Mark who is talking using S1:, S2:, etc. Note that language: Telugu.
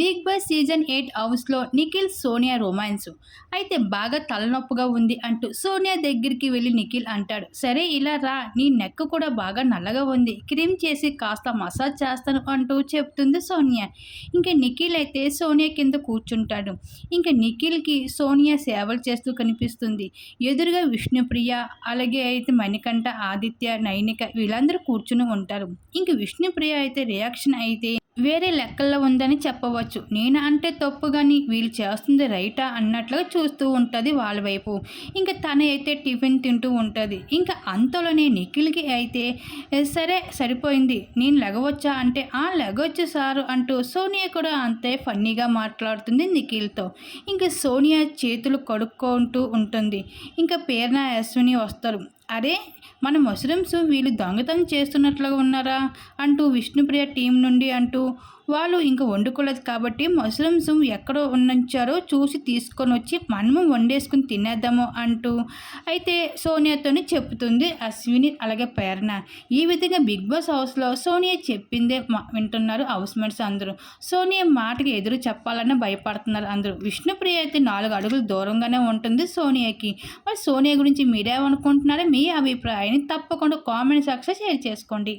S1: బిగ్ బాస్ సీజన్ ఎయిట్ హౌస్లో నిఖిల్ సోనియా రొమాన్స్. అయితే బాగా తలనొప్పిగా ఉంది అంటూ సోనియా దగ్గరికి వెళ్ళి నిఖిల్ అంటాడు సరే ఇలా రా నీ నెక్ కూడా బాగా నల్లగా ఉంది క్రీమ్ చేసి కాస్త మసాజ్ చేస్తాను అంటూ చెప్తుంది సోనియా. ఇంకా నిఖిల్ అయితే సోనియా కింద కూర్చుంటాడు. ఇంకా నిఖిల్కి సోనియా సేవలు చేస్తూ కనిపిస్తుంది. ఎదురుగా విష్ణుప్రియ అలాగే అయితే మణికంఠ ఆదిత్య నైనిక వీళ్ళందరూ కూర్చుని ఉంటారు. ఇంక విష్ణుప్రియ అయితే రియాక్షన్ అయితే వేరే లెక్కల్లో ఉందని చెప్పవచ్చు. నేను అంటే తప్పు కానీ వీళ్ళు చేస్తుంది రైటా అన్నట్లుగా చూస్తూ ఉంటుంది వాళ్ళ వైపు. ఇంకా తన అయితే టిఫిన్ తింటూ ఉంటుంది. ఇంకా అంతలోనే నిఖిల్కి అయితే సరే సరిపోయింది. నేను లెగవచ్చా? అంటే ఆ లెగవచ్చు సారు అంటూ సోనియా కూడా అంతే ఫన్నీగా మాట్లాడుతుంది నిఖిల్తో. ఇంకా సోనియా చేతులు కడుక్కుంటూ ఉంటుంది. ఇంకా పేర్న అశ్విని వస్తారు. అరే మన మష్రూమ్స్ వీళ్ళు దొంగతనం చేస్తున్నట్లుగా ఉన్నారా? అంటూ విష్ణుప్రియ టీం నుండి అంటూ వాళ్ళు ఇంకా వండుకోలేదు కాబట్టి మష్రూమ్స్ ఎక్కడ ఉంచారో చూసి తీసుకొని వచ్చి మనము వండేసుకుని తినేద్దాము అంటూ అయితే సోనియాతోని చెప్తుంది అశ్విని అలాగే ప్రేరణ. ఈ విధంగా బిగ్ బాస్ హౌస్లో సోనియా చెప్పిందే వింటున్నారు హౌస్ మేట్స్ అందరూ. సోనియా మాటకి ఎదురు చెప్పాలని భయపడుతున్నారు అందరూ. విష్ణుప్రియ అయితే నాలుగు అడుగులు దూరంగానే ఉంటుంది సోనియాకి. మరి సోనియా గురించి మీరేమనుకుంటున్నారో మీ అభిప్రాయాన్ని తప్పకుండా కామెంట్ సెక్షన్ షేర్ చేసుకోండి.